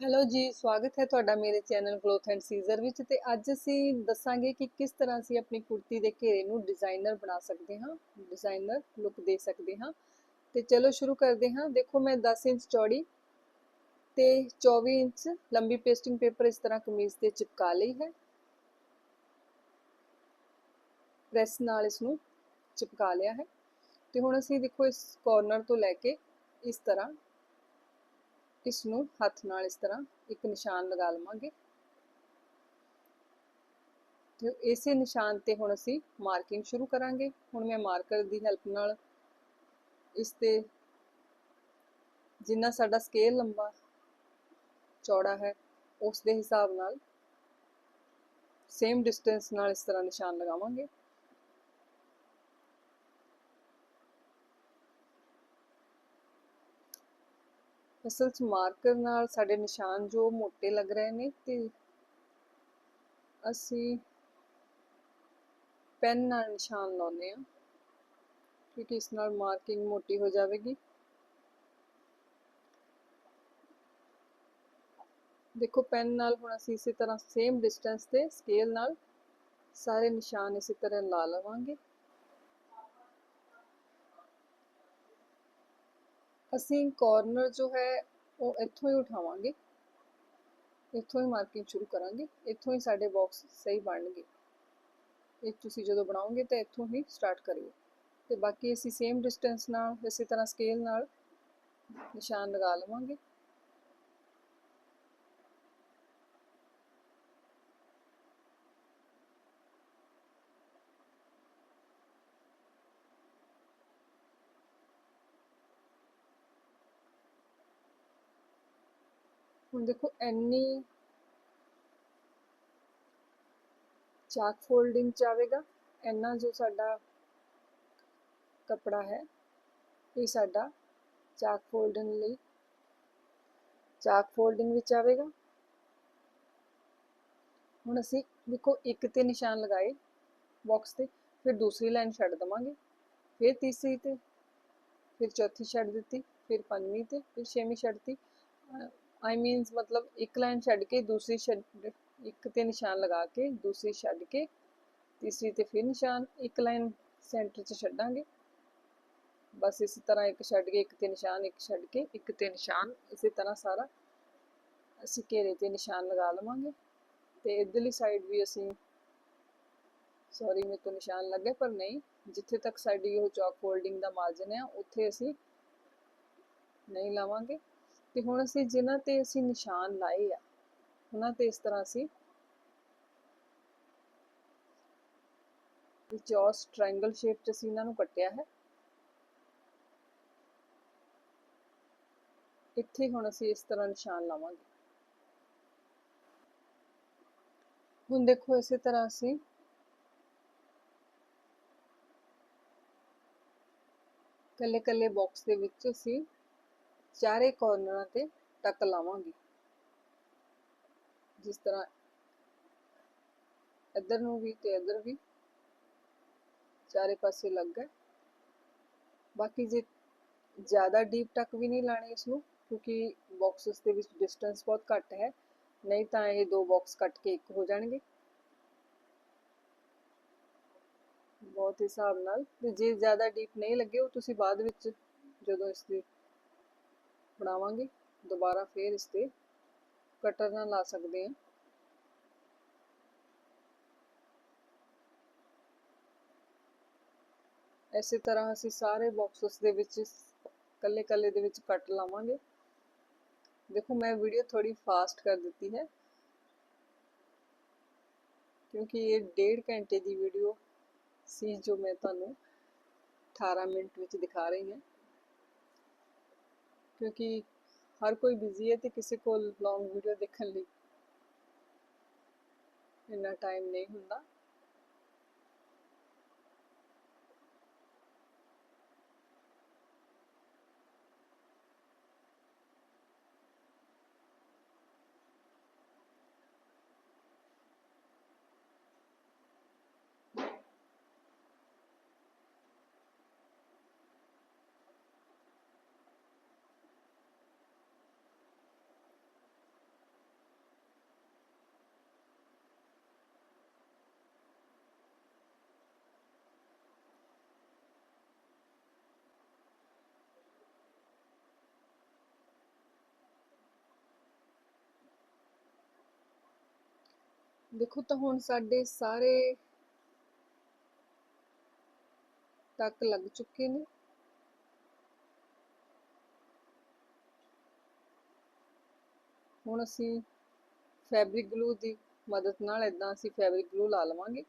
Hello ਜੀ, ਸਵਾਗਤ ਹੈ ਤੁਹਾਡਾ ਮੇਰੇ ਚੈਨਲ ਕਲੋਥ ਐਂਡ ਸੀਜ਼ਰ ਵਿੱਚ ਤੇ ਅੱਜ ਅਸੀਂ ਦੱਸਾਂਗੇ ਕਿ ਕਿਸ ਤਰ੍ਹਾਂ ਅਸੀਂ ਆਪਣੀ ਕੁੜਤੀ ਦੇ ਘੇਰੇ ਨੂੰ ਡਿਜ਼ਾਈਨਰ ਬਣਾ ਸਕਦੇ ਹਾਂ ਡਿਜ਼ਾਈਨਰ ਲੁੱਕ ਦੇ ਸਕਦੇ ਹਾਂ। ਤੇ ਚਲੋ ਸ਼ੁਰੂ ਕਰਦੇ ਹਾਂ। ਦੇਖੋ ਮੈਂ 10 ਇੰਚ ਚੌੜੀ ਤੇ 24 ਇੰਚ ਲੰਬੀ ਪੇਸਟਿੰਗ ਪੇਪਰ ਇਸ ਤਰ੍ਹਾਂ ਕਮੀਜ਼ ਤੇ ਚਿਪਕਾ ਲਈ ਹੈ। ਪ੍ਰੈਸ ਨਾਲ ਇਸ ਨੂੰ ਚਿਪਕਾ ਲਿਆ ਹੈ। ਤੇ ਹੁਣ ਅਸੀਂ ਦੇਖੋ ਇਸ ਕਾਰਨਰ ਤੋਂ ਲੈ ਕੇ ਇਸ ਤਰ੍ਹਾਂ ਇਸ ਨੂੰ ਹੱਥ ਨਾਲ ਇਸ ਤਰ੍ਹਾਂ ਇੱਕ ਨਿਸ਼ਾਨ ਲਗਾ ਲਵਾਂਗੇ। ਤੇ ਇਸੇ ਨਿਸ਼ਾਨ ਤੇ ਹੁਣ ਅਸੀਂ ਮਾਰਕਿੰਗ ਸ਼ੁਰੂ ਕਰਾਂਗੇ। ਹੁਣ ਮੈਂ ਮਾਰਕਰ ਦੀ ਹੈਲਪ ਨਾਲ ਇਸ ਤੇ ਜਿੰਨਾ ਸਾਡਾ ਸਕੇਲ ਲੰਬਾ ਚੌੜਾ ਹੈ, ਉਸ ਦੇ ਹਿਸਾਬ ਨਾਲ ਸੇਮ ਡਿਸਟੈਂਸ ਨਾਲ ਇਸ ਤਰ੍ਹਾਂ ਨਿਸ਼ਾਨ ਲਗਾਵਾਂਗੇ। ਅਸਲ 'ਚ ਮਾਰਕਰ ਨਾਲ ਸਾਡੇ ਨਿਸ਼ਾਨ ਜੋ ਮੋਟੇ ਲੱਗ ਰਹੇ ਨੇ ਤੇ ਅਸੀਂ ਪੈਨ ਨਾਲ ਨਿਸ਼ਾਨ ਲਾਉਂਦੇ ਹਾਂ, ਕਿਉਂਕਿ ਇਸ ਨਾਲ ਮਾਰਕਿੰਗ ਮੋਟੀ ਹੋ ਜਾਵੇਗੀ। ਦੇਖੋ ਪੈਨ ਨਾਲ ਹੁਣ ਅਸੀਂ ਇਸੇ ਤਰ੍ਹਾਂ ਸੇਮ ਡਿਸਟੈਂਸ ਤੇ ਸਕੇਲ ਨਾਲ ਸਾਰੇ ਨਿਸ਼ਾਨ ਇਸੇ ਤਰ੍ਹਾਂ ਲਾ ਲਵਾਂਗੇ। ਅਸੀਂ ਕਾਰਨਰ ਜੋ ਹੈ, ਉਹ ਇੱਥੋਂ ਹੀ ਉਠਾਵਾਂਗੇ। ਇੱਥੋਂ ਹੀ ਮਾਰਕਿੰਗ ਸ਼ੁਰੂ ਕਰਾਂਗੇ। ਇੱਥੋਂ ਹੀ ਸਾਡੇ ਬਾਕਸ ਸਹੀ ਬਣਨਗੇ। ਇਹ ਤੁਸੀਂ ਜਦੋਂ ਬਣਾਓਗੇ ਤਾਂ ਇੱਥੋਂ ਹੀ ਸਟਾਰਟ ਕਰਿਓ। ਤੇ ਬਾਕੀ ਅਸੀਂ ਸੇਮ ਡਿਸਟੈਂਸ ਨਾਲ, ਇਸੇ ਤਰ੍ਹਾਂ ਸਕੇਲ ਨਾਲ ਨਿਸ਼ਾਨ ਲਗਾ ਲਵਾਂਗੇ। ਹੁਣ ਦੇਖੋ ਐਨੀ ਚਾਕ ਫੋਲਡਿੰਗ ਚ ਆਵੇਗਾ ਐਨਾ ਜੋ ਸਾਡਾ ਕਪੜਾ ਹੈ, ਇਹ ਸਾਡਾ ਚਾਕ ਫੋਲਡਿੰਗ ਲਈ, ਚਾਕ ਫੋਲਡਿੰਗ ਵਿੱਚ ਆਵੇਗਾ। ਹੁਣ ਅਸੀਂ ਦੇਖੋ ਇੱਕ ਤੇ ਨਿਸ਼ਾਨ ਲਗਾਏ ਬਾਕਸ ਤੇ, ਫਿਰ ਦੂਸਰੀ ਲਾਈਨ ਛੱਡ ਦਵਾਂਗੇ, ਫਿਰ ਤੀਸਰੀ ਤੇ, ਫਿਰ ਚੌਥੀ ਛੱਡ ਦਿੱਤੀ, ਫਿਰ ਪੰਜਵੀਂ ਤੇ, ਫਿਰ ਛੇਵੀਂ ਛੱਡਤੀ ਆਈ ਮੀਨਸ ਮਤਲਬ ਇੱਕ ਲਾਈਨ ਛੱਡ ਕੇ ਦੂਸਰੀ ਛੱਡ, ਇੱਕ ਤੇ ਨਿਸ਼ਾਨ ਲਗਾ ਕੇ, ਦੂਸਰੀ ਛੱਡ ਕੇ, ਤੀਸਰੀ ਤੇ ਫਿਰ ਨਿਸ਼ਾਨ, ਇੱਕ ਲਾਈਨ ਸੈਂਟਰ 'ਚ ਛੱਡਾਂਗੇ। ਬਸ ਇਸੇ ਤਰ੍ਹਾਂ ਇੱਕ ਛੱਡ ਕੇ, ਇੱਕ ਤੇ ਨਿਸ਼ਾਨ, ਇੱਕ ਛੱਡ ਕੇ, ਇੱਕ ਤੇ ਨਿਸ਼ਾਨ, ਇਸੇ ਤਰ੍ਹਾਂ ਸਾਰਾ ਅਸੀਂ ਘੇਰੇ ਤੇ ਨਿਸ਼ਾਨ ਲਗਾ ਲਵਾਂਗੇ। ਤੇ ਇਧਰਲੀ ਸਾਈਡ ਵੀ ਅਸੀਂ ਸੌਰੀ ਮੇਰੇ ਤੋਂ ਨਿਸ਼ਾਨ ਲੱਗੇ, ਪਰ ਨਹੀਂ, ਜਿੱਥੇ ਤੱਕ ਸਾਡੀ ਉਹ ਚੌਕ ਫੋਲਡਿੰਗ ਦਾ ਮਾਰਜਨ ਹੈ ਉੱਥੇ ਅਸੀਂ ਨਹੀਂ ਲਾਵਾਂਗੇ। ਤੇ ਹੁਣ ਅਸੀਂ ਜਿਨ੍ਹਾਂ ਤੇ ਅਸੀਂ ਨਿਸ਼ਾਨ ਲਾਏ ਆ, ਉਹਨਾਂ ਤੇ ਇਸ ਤਰ੍ਹਾਂ ਅਸੀਂ ਚੌਸ ਟ੍ਰਾਇੰਗਲ ਸ਼ੇਪ ਚ ਅਸੀਂ ਇਹਨਾਂ ਨੂੰ ਕੱਟਿਆ ਹੈ। ਇੱਥੇ ਹੁਣ ਅਸੀਂ ਇਸ ਤਰ੍ਹਾਂ ਨਿਸ਼ਾਨ ਲਾਵਾਂਗੇ। ਹੁਣ ਦੇਖੋ ਇਸੇ ਤਰ੍ਹਾਂ ਅਸੀਂ ਕੱਲੇ ਕੱਲੇ ਬਾਕਸ ਦੇ ਵਿੱਚ ਅਸੀਂ ਚਾਰੇ ਕਾਰਨਰਾਂ ਤੇ ਟੱਕ ਲਾਵਾਂਗੇ। ਜਿਸ ਤਰ੍ਹਾਂ ਇੱਧਰ ਨੂੰ ਵੀ ਤੇ ਇੱਧਰ ਵੀ ਚਾਰੇ ਪਾਸੇ ਲੱਗ ਗਏ। ਬਾਕੀ ਜੇ ਜ਼ਿਆਦਾ ਡੀਪ ਤੱਕ ਵੀ ਨਹੀਂ ਲਾਣੇ ਇਸ ਨੂੰ ਕਿਉਂਕਿ ਬਾਕਸਸ ਦੇ ਵਿੱਚ ਡਿਸਟੈਂਸ ਬਹੁਤ ਘੱਟ ਹੈ, ਨਹੀਂ ਤਾਂ ਇਹ ਦੋ ਬਾਕਸ ਕੱਟ ਕੇ ਇੱਕ ਹੋ ਜਾਣਗੇ। ਬਹੁਤ ਹਿਸਾਬ ਨਾਲ ਤੇ ਜੇ ਜ਼ਿਆਦਾ ਡੀਪ ਨਹੀਂ ਲੱਗੇ ਉਹ ਤੁਸੀਂ ਬਾਅਦ ਵਿੱਚ ਜਦੋਂ ਇਸ ਦੀ ਬਣਾਵਾਂਗੇ ਦੁਬਾਰਾ ਫੇਰ ਇਸ ਤੇ ਕਟਰ ਨਾਲ ਲਾ ਸਕਦੇ ਹਾਂ। ਇਸੇ ਤਰ੍ਹਾਂ ਅਸੀਂ ਸਾਰੇ ਬਾਕਸਸ ਦੇ ਵਿੱਚ ਕੱਲੇ ਕੱਲੇ ਦੇ ਵਿੱਚ ਕੱਟ ਲਾਵਾਂਗੇ। ਦੇਖੋ, ਮੈਂ ਵੀਡੀਓ ਥੋੜੀ ਫਾਸਟ ਕਰ ਦਿੱਤੀ ਹੈ। ਕਿਉਂਕਿ ਇਹ ਡੇਢ ਘੰਟੇ ਦੀ ਵੀਡੀਓ ਸੀ ਜੋ ਮੈਂ ਤੁਹਾਨੂੰ 18 ਮਿੰਟ ਵਿੱਚ ਦਿਖਾ ਰਹੀ ਹਾਂ। ਕਿਉਂਕਿ ਹਰ ਕੋਈ ਬਿਜ਼ੀ ਹੈ ਤੇ ਕਿਸੇ ਕੋਲ ਲੌਂਗ ਵੀਡੀਓ ਦੇਖਣ ਲਈ ਇੰਨਾ ਟਾਈਮ ਨਹੀਂ ਹੁੰਦਾ। ਦੇਖੋ ਤਾਂ ਹੁਣ ਸਾਡੇ ਸਾਰੇ ਟੱਕ ਲੱਗ ਚੁੱਕੇ ਨੇ। ਹੁਣ ਅਸੀਂ ਫੈਬਰਿਕ ਗਲੂ ਦੀ ਮਦਦ ਨਾਲ ਇਦਾਂ ਅਸੀਂ ਫੈਬਰਿਕ ਗਲੂ ਲਾ ਲਵਾਂਗੇ।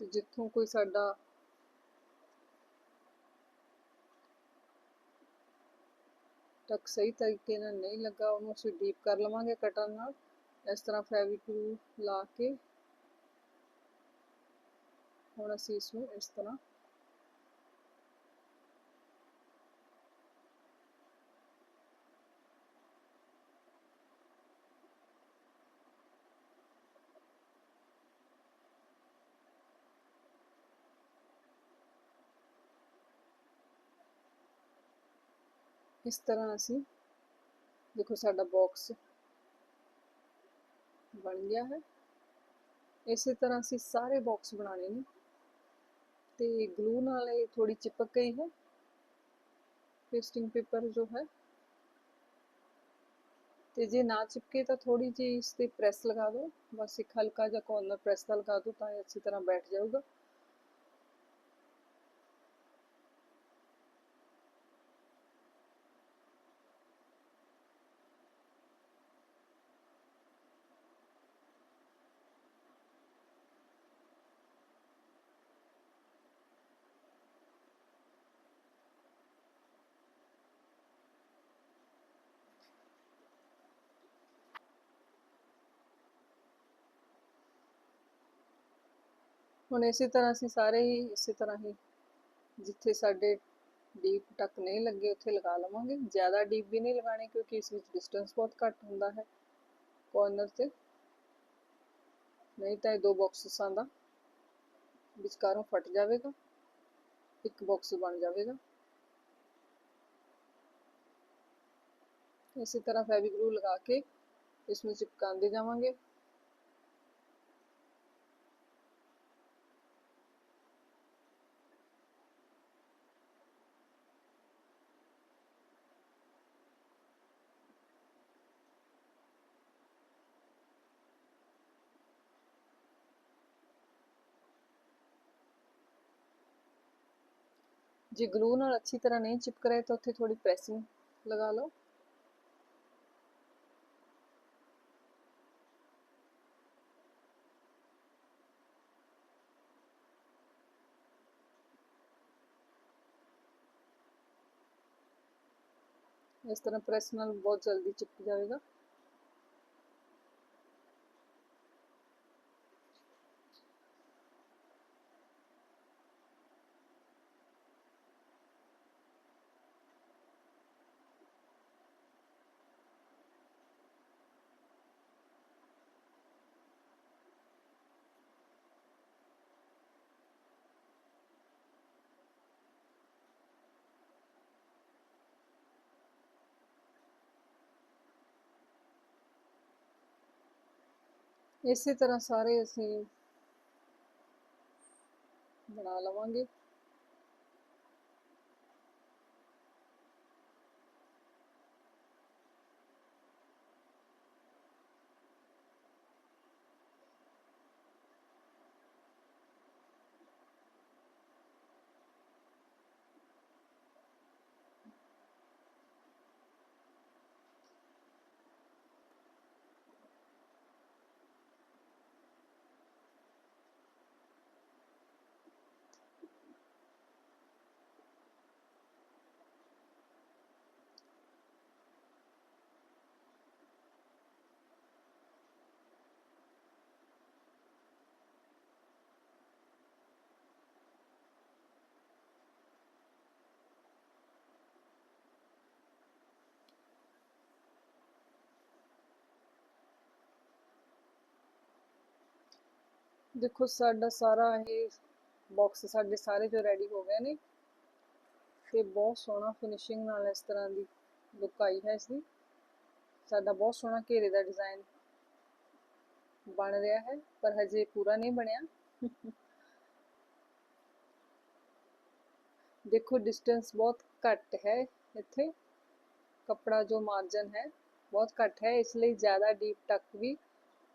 ਤੇ ਜਿੱਥੋਂ ਕੋਈ ਸਾਡਾ ਟੱਕ ਸਹੀ ਤਰੀਕੇ ਨਾਲ ਨਹੀਂ ਲੱਗਾ, ਉਹਨੂੰ ਅਸੀਂ ਡੀਪ ਕਰ ਲਵਾਂਗੇ ਕਟਰ ਨਾਲ। ਇਸ ਤਰ੍ਹਾਂ ਫੈਬਰਿਕ ਗਲੂ ਲਾ ਕੇ ਹੁਣ ਅਸੀਂ ਇਸ ਨੂੰ ਇਸ ਤਰ੍ਹਾਂ ਇਸ ਤਰ੍ਹਾਂ ਅਸੀਂ, ਦੇਖੋ ਸਾਡਾ ਬਾਕਸ ਬਣ ਗਿਆ ਹੈ। ਇਸੇ ਤਰ੍ਹਾਂ ਅਸੀਂ ਸਾਰੇ ਬਾਕਸ ਬਣਾਣੇ ਨੇ। ਤੇ ਗਲੂ ਨਾਲ ਇਹ ਥੋੜੀ ਚਿਪਕ ਗਈ ਹੈ। ਪੇਸਟਿੰਗ ਪੇਪਰ ਜੋ ਹੈ। ਤੇ ਜੇ ਨਾ ਚਿਪਕੇ ਤਾਂ ਥੋੜੀ ਜਿਹੀ ਇਸ ਤੇ ਪ੍ਰੈਸ ਲਗਾ ਦਿਓ। ਬਸ ਇੱਕ ਹਲਕਾ ਜਿਹਾ ਕੋਰਨਰ ਪ੍ਰੈਸ ਦਾ ਲਗਾ ਦਿਓ ਤਾਂ ਇਹ ਅੱਛੀ ਤਰ੍ਹਾਂ ਬੈਠ ਜਾਊਗਾ। ਹੁਣ ਇਸੇ ਤਰ੍ਹਾਂ ਅਸੀਂ ਸਾਰੇ ਹੀ ਇਸੇ ਤਰ੍ਹਾਂ ਹੀ ਜਿੱਥੇ ਸਾਡੇ ਡੀਪ ਟੱਕ ਨਹੀਂ ਲੱਗੇ, ਉੱਥੇ ਲਗਾ ਲਵਾਂਗੇ। ਜ਼ਿਆਦਾ ਡੀਪ ਵੀ ਨਹੀਂ ਲਗਾਣੇ ਕਿਉਂਕਿ ਇਸ ਵਿੱਚ ਡਿਸਟੈਂਸ ਬਹੁਤ ਘੱਟ ਹੁੰਦਾ ਹੈ ਕੋਰਨਰ ਤੇ। ਨਹੀਂ ਤਾਂ ਇਹ ਦੋ ਬਾਕਸਸਾਂ ਦਾ ਵਿਚਕਾਰੋਂ ਫਟ ਜਾਵੇਗਾ, ਇੱਕ ਬਾਕਸ ਬਣ ਜਾਵੇਗਾ। ਇਸੇ ਤਰ੍ਹਾਂ ਫੈਬਿਕ ਰੂ ਲਗਾ ਕੇ ਇਸ ਨੂੰ ਚਿਪਕਾਉਂਦੇ ਜਾਵਾਂਗੇ। ਜੇ ਗਲੂ ਨਾਲ ਅੱਛੀ ਤਰ੍ਹਾਂ ਨਹੀਂ ਚਿਪਕ ਰਿਹਾ ਤਾਂ ਉੱਥੇ ਥੋੜੀ ਪ੍ਰੈਸਿੰਗ ਲਗਾ ਲਓ। ਇਸ ਤਰ੍ਹਾਂ ਪ੍ਰੈਸ ਨਾਲ ਬਹੁਤ ਜਲਦੀ ਚਿਪਕ ਜਾਵੇਗਾ। ਇਸੇ ਤਰ੍ਹਾਂ ਸਾਰੇ ਅਸੀਂ ਬਣਾ ਲਵਾਂਗੇ। ਦੇਖੋ ਸਾਡਾ ਸਾਰਾ ਇਹ ਬਾਕਸ ਸਾਡੇ ਸਾਰੇ ਜੋ ਰੈਡੀ ਹੋ ਗਏ ਨੇ ਤੇ ਬਹੁਤ ਸੋਹਣਾ ਫਿਨਿਸ਼ਿੰਗ ਨਾਲ ਇਸ ਤਰ੍ਹਾਂ ਦੀ ਲੁੱਕ ਆਈ ਹੈ ਇਸ ਦੀ ਸਾਡਾ ਬਹੁਤ ਸੋਹਣਾ ਘੇਰੇ ਦਾ ਡਿਜ਼ਾਈਨ ਬਣ ਰਿਹਾ ਹੈ, ਪਰ ਹਜੇ ਪੂਰਾ ਨਹੀਂ ਬਣਿਆ। ਦੇਖੋ ਡਿਸਟੈਂਸ ਬਹੁਤ ਘੱਟ ਹੈ ਇੱਥੇ। ਕੱਪੜਾ ਜੋ ਮਾਰਜਨ ਹੈ ਬਹੁਤ ਘੱਟ ਹੈ, ਇਸ ਲਈ ਜ਼ਿਆਦਾ ਡੀਪ ਟੱਕ ਵੀ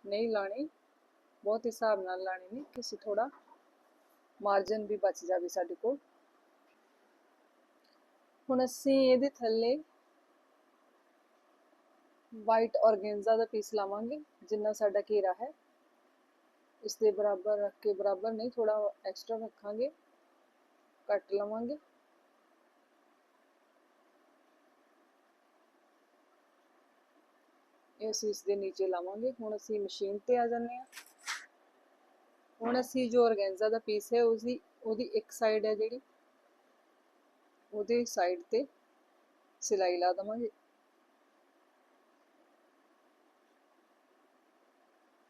ਨਹੀਂ ਲਾਣੀ ਬਹੁਤ ਹਿਸਾਬ ਨਾਲ ਲਾਣੇ ਨੇ ਕਿਸੇ ਥੋੜਾ ਮਾਰਜਨ ਵੀ ਬਚ ਜਾਵੇ ਸਾਡੇ ਕੋਲ। ਹੁਣ ਅਸੀਂ ਇਹਦੇ ਥੱਲੇ ਵਾਈਟ ਔਰਗੈਂਜ਼ਾ ਦਾ ਪੀਸ ਲਾਵਾਂਗੇ, ਜਿੰਨਾ ਸਾਡਾ ਘੇਰਾ ਹੈ। ਇਸ ਦੇ ਬਰਾਬਰ ਰੱਖ ਕੇ ਬਰਾਬਰ ਨਹੀਂ ਥੋੜਾ ਐਕਸਟਰਾ ਰੱਖਾਂਗੇ। ਕੱਟ ਲਵਾਂਗੇ। ਇਹ ਅਸੀਂ ਇਸ ਦੇ ਨੀਚੇ ਲਾਵਾਂਗੇ। ਹੁਣ ਅਸੀਂ ਮਸ਼ੀਨ ਤੇ ਆ ਜਾਂਦੇ ਹਾਂ। ਹੁਣ ਅਸੀਂ ਜੋ ਔਰਗੈਂਜ਼ਾ ਦਾ ਪੀਸ ਹੈ ਉਸਦੀ ਉਹਦੀ ਇੱਕ ਸਾਈਡ ਹੈ ਜਿਹੜੀ, ਉਹਦੇ ਸਾਈਡ ਤੇ ਸਿਲਾਈ ਲਾ ਦਵਾਂਗੇ।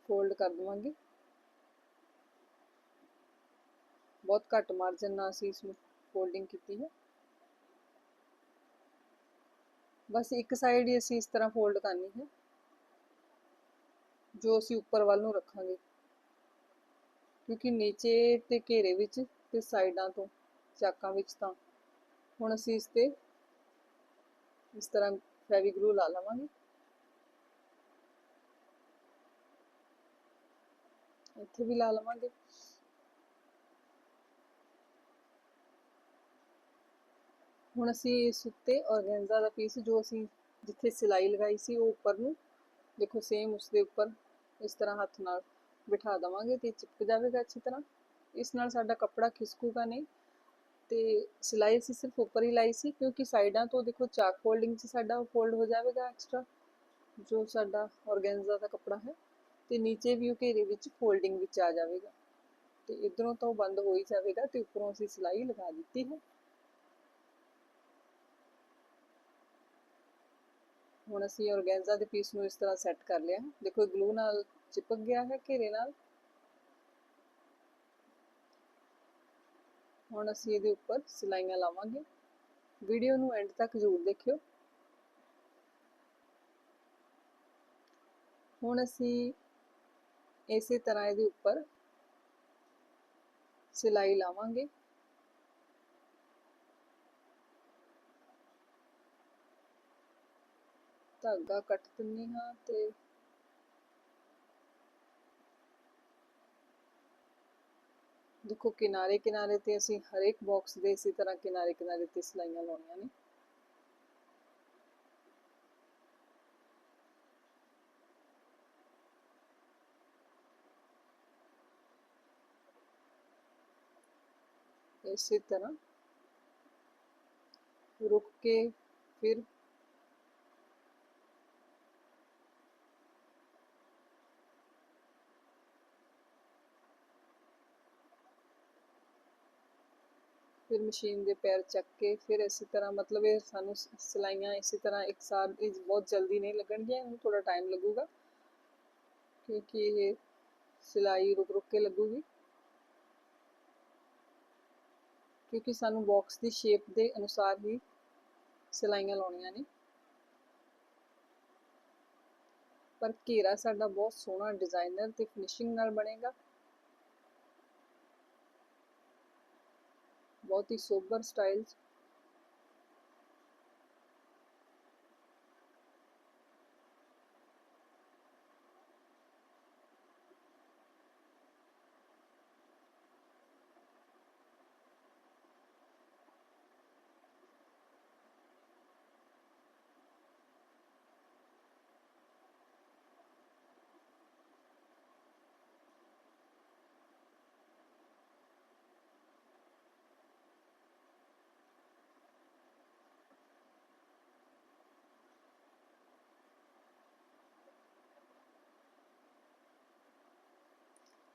ਫੋਲਡ ਕਰ ਦਵਾਂਗੇ। ਬਹੁਤ ਘੱਟ ਮਾਰਜਨ ਨਾਲ ਅਸੀਂ ਇਸ ਨੂੰ ਫੋਲਡਿੰਗ ਕੀਤੀ ਹੈ। ਬਸ ਇੱਕ ਸਾਈਡ ਹੀ ਅਸੀਂ ਇਸ ਤਰ੍ਹਾਂ ਫੋਲਡ ਕਰਨੀ ਹੈ, ਜੋ ਅਸੀਂ ਉੱਪਰ ਵੱਲ ਨੂੰ ਰੱਖਾਂਗੇ। ਕਿਉਂਕਿ ਨੀਚੇ ਤੇ ਘੇਰੇ ਵਿੱਚ ਤੇ ਸਾਈਡਾਂ ਤੋਂ, ਚਾਕਾਂ ਵਿੱਚ ਤਾਂ। ਹੁਣ ਅਸੀਂ ਇਸ ਤੇ ਇਸ ਤਰ੍ਹਾਂ ਫੈਵੀ ਲਾ ਲਵਾਂਗੇ। ਇੱਥੇ ਵੀ ਲਾ ਲਵਾਂਗੇ। ਹੁਣ ਅਸੀਂ ਇਸ ਉੱਤੇ ਔਰਗੈਂਜ਼ਾ ਦਾ ਪੀਸ ਜੋ ਅਸੀਂ ਜਿੱਥੇ ਸਿਲਾਈ ਲਗਾਈ ਸੀ ਉਹ ਉੱਪਰ ਨੂੰ, ਦੇਖੋ ਸੇਮ ਉਸ ਦੇ ਉੱਪਰ, ਇਸ ਤਰ੍ਹਾਂ ਹੱਥ ਨਾਲ। ਬਿਠਾ ਦਵਾਂਗੇ ਤੇ ਚਿਪਕ ਜਾਵੇਗਾ ਅੱਛੀ ਤਰ੍ਹਾਂ। ਇਸ ਨਾਲ ਸਾਡਾ ਕੱਪੜਾ ਖਿਸਕੂਗਾ ਨਹੀਂ। ਤੇ ਸਿਲਾਈ ਅਸੀਂ ਸਿਰਫ ਉੱਪਰ ਹੀ ਲਾਈ ਸੀ, ਕਿਉਂਕਿ ਸਾਈਡਾਂ ਤੋਂ ਦੇਖੋ ਚਾਕ ਫੋਲਡਿੰਗ 'ਚ ਸਾਡਾ ਫੋਲਡ ਹੋ ਜਾਵੇਗਾ ਐਕਸਟਰਾ ਜੋ ਸਾਡਾ ਔਰਗੈਂਜ਼ਾ ਦਾ ਕੱਪੜਾ ਹੈ। ਤੇ ਨੀਚੇ ਵੀ ਉਹ ਘੇਰੇ ਵਿੱਚ ਫੋਲਡਿੰਗ ਵਿੱਚ ਆ ਜਾਵੇਗਾ। ਤੇ ਇਧਰੋਂ ਤੋਂ ਬੰਦ ਹੋ ਹੀ ਜਾਵੇਗਾ ਤੇ ਉੱਪਰੋਂ ਅਸੀਂ ਸਿਲਾਈ ਲਗਾ ਦਿੱਤੀ ਹੈ। ਹੁਣ ਅਸੀਂ ਔਰਗੈਂਜ਼ਾ ਦੇ ਪੀਸ ਨੂੰ ਇਸ ਤਰ੍ਹਾਂ ਸੈੱਟ ਕਰ ਲਿਆ। ਦੇਖੋ ਗਲੂ ਨਾਲ ਚਿਪਕ ਗਿਆ ਹੈ ਘੇਰੇ ਨਾਲ। ਹੁਣ ਅਸੀਂ ਇਹਦੇ ਉੱਪਰ ਸਿਲਾਈਆਂ ਲਾਵਾਂਗੇ। ਵੀਡੀਓ ਨੂੰ ਐਂਡ ਤੱਕ ਜ਼ਰੂਰ ਦੇਖਿਓ। ਹੁਣ ਅਸੀਂ ਇਸੇ ਤਰ੍ਹਾਂ ਇਹਦੇ ਉੱਪਰ ਸਿਲਾਈ ਲਾਵਾਂਗੇ। ਧਾਗਾ ਕੱਟ ਦਿੰਨੀ ਹਾਂ ਤੇ ਦੇਖੋ ਕਿਨਾਰੇ ਕਿਨਾਰੇ ਤੇ ਅਸੀਂ ਹਰ ਇੱਕ ਬਾਕਸ ਦੇ ਇਸੇ ਤਰ੍ਹਾਂ ਕਿਨਾਰੇ ਕਿਨਾਰੇ ਤੇ ਸਿਲਾਈਆਂ ਲਾਉਣੀਆਂ ਨੇ। ਇਸੇ ਤਰ੍ਹਾਂ ਰੁਕ ਕੇ ਫਿਰ ਫਿਰ ਮਸ਼ੀਨ ਦੇ ਪੈਰ ਚੱਕ ਕੇ ਫਿਰ ਇਸੇ ਤਰ੍ਹਾਂ ਮਤਲਬ ਇਹ ਸਾਨੂੰ ਸਿਲਾਈਆਂ ਇਸੇ ਤਰ੍ਹਾਂ ਇੱਕ ਸਾਥ ਬਹੁਤ ਜਲਦੀ ਨਹੀਂ ਲੱਗਣਗੀਆਂ ਇਹਨੂੰ ਥੋੜਾ ਟਾਈਮ ਲੱਗੂਗਾ ਕਿਉਂਕਿ ਇਹ ਸਿਲਾਈ ਰੁਕ ਰੁਕ ਕੇ ਲੱਗੂਗੀ। ਕਿਉਂਕਿ ਸਾਨੂੰ ਬਾਕਸ ਦੀ ਸ਼ੇਪ ਦੇ ਅਨੁਸਾਰ ਹੀ ਸਿਲਾਈਆਂ ਲਾਉਣੀਆਂ ਨੇ। ਪਰ ਘੇਰਾ ਸਾਡਾ ਬਹੁਤ ਸੋਹਣਾ ਡਿਜ਼ਾਈਨਰ ਤੇ ਫਿਨਿਸ਼ਿੰਗ ਨਾਲ ਬਣੇਗਾ। ਬਹੁਤ ਹੀ ਸੋਬਰ ਸਟਾਈਲ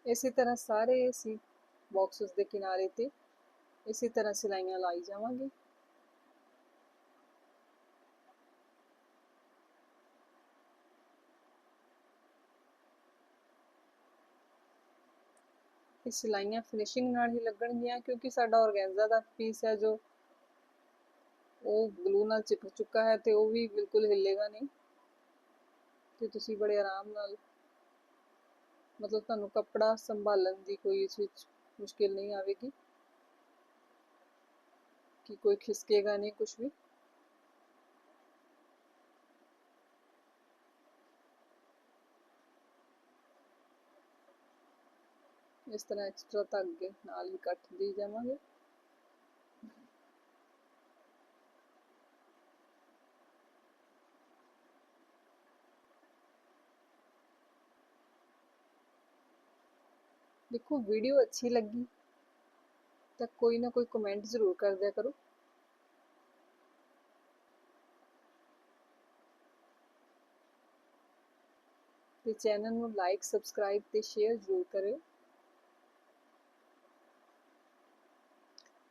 ਇਸੇ ਤਰ੍ਹਾਂ ਸਾਰੇ ਅਸੀਂ ਬਾਕਸਸ ਦੇ ਕਿਨਾਰੇ ਤੇ ਇਸੇ ਤਰ੍ਹਾਂ ਸਿਲਾਈਆਂ ਲਾਈ ਜਾਵਾਂਗੇ। ਇਹ ਸਿਲਾਈਆਂ ਫਿਨਿਸ਼ਿੰਗ ਨਾਲ ਹੀ ਲੱਗਣਗੀਆਂ ਕਿਉਂਕਿ ਸਾਡਾ ਔਰਗੈਂਜ਼ਾ ਦਾ ਪੀਸ ਹੈ ਜੋ ਉਹ ਗਲੂ ਨਾਲ ਚਿਪਕ ਚੁੱਕਾ ਹੈ ਤੇ ਉਹ ਵੀ ਬਿਲਕੁਲ ਹਿੱਲੇਗਾ ਨਹੀਂ। ਤੇ ਤੁਸੀਂ ਬੜੇ ਆਰਾਮ ਨਾਲ ਮਤਲਬ ਤੁਹਾਨੂੰ ਕੱਪੜਾ ਸੰਭਾਲਣ ਦੀ ਕੋਈ ਇਸ ਵਿੱਚ ਮੁਸ਼ਕਿਲ ਨਹੀਂ ਆਵੇਗੀ? ਕਿ ਕੋਈ ਖਿਸਕੇਗਾ ਨਹੀਂ ਕੁਝ ਵੀ? ਇਸ ਤਰ੍ਹਾਂ ਐਕਸਟਰਾ ਧਾਗੇ ਨਾਲ ਹੀ ਕੱਟ ਦੀ ਜਾਵਾਂਗੇ। ਦੇਖੋ ਵੀਡੀਓ ਅੱਛੀ ਲੱਗੀ, ਤਾਂ ਕੋਈ ਨਾ ਕੋਈ ਕਮੈਂਟ ਜ਼ਰੂਰ ਕਰ ਦਿਆ ਕਰੋ। ਤੇ ਚੈਨਲ ਨੂੰ ਲਾਈਕ ਸਬਸਕ੍ਰਾਈਬ ਤੇ ਸ਼ੇਅਰ ਜ਼ਰੂਰ ਕਰਿਓ।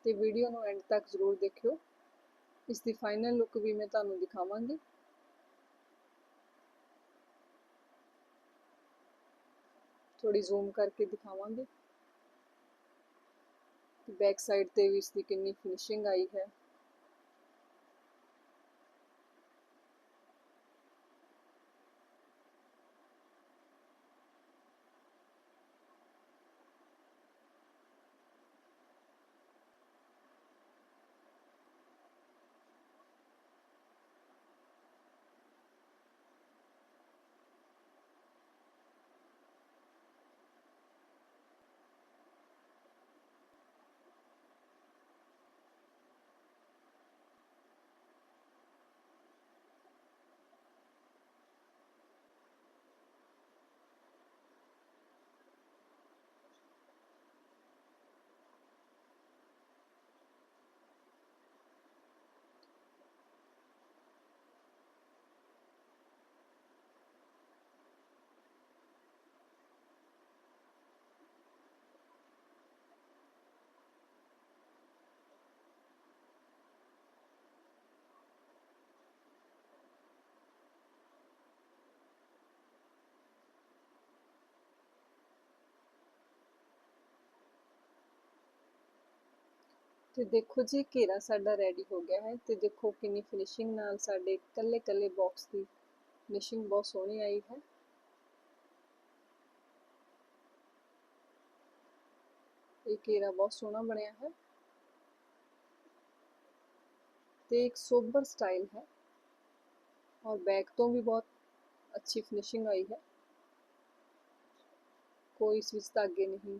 ਤੇ ਵੀਡੀਓ ਨੂੰ ਐਂਡ ਤੱਕ ਜ਼ਰੂਰ ਦੇਖਿਓ। ਇਸ ਦੀ ਫਾਈਨਲ ਲੁੱਕ ਵੀ ਮੈਂ ਤੁਹਾਨੂੰ ਦਿਖਾਵਾਂਗੀ। ਥੋੜੀ ਜ਼ੂਮ ਕਰਕੇ ਦਿਖਾਵਾਂਗੇ। ਬੈਕ ਸਾਈਡ ਤੇ ਵੀ ਇਸ ਦੀ ਕਿੰਨੀ ਫਿਨਿਸ਼ਿੰਗ ਆਈ ਹੈ। ਤੇ ਦੇਖੋ ਜੀ, ਘੇਰਾ ਸਾਡਾ ਰੈਡੀ ਹੋ ਗਿਆ ਹੈ ਤੇ ਦੇਖੋ ਕਿੰਨੀ ਫਿਨਿਸ਼ਿੰਗ ਨਾਲ ਸਾਡੇ ਕੱਲੇ ਕੱਲੇ ਬਾਕਸ ਦੀ ਫਿਨਿਸ਼ਿੰਗ ਬਹੁਤ ਸੋਹਣੀ ਆਈ ਹੈ। ਇਹ ਘੇਰਾ ਬਹੁਤ ਸੋਹਣਾ ਬਣਿਆ ਹੈ ਤੇ ਇੱਕ ਸੋਬਰ ਸਟਾਈਲ ਹੈ ਔਰ ਬੈਕ ਤੋਂ ਵੀ ਬਹੁਤ ਅੱਛੀ ਫਿਨਿਸ਼ਿੰਗ ਆਈ ਹੈ। ਕੋਈ ਇਸ ਵਿੱਚ ਧਾਗੇ ਨਹੀਂ।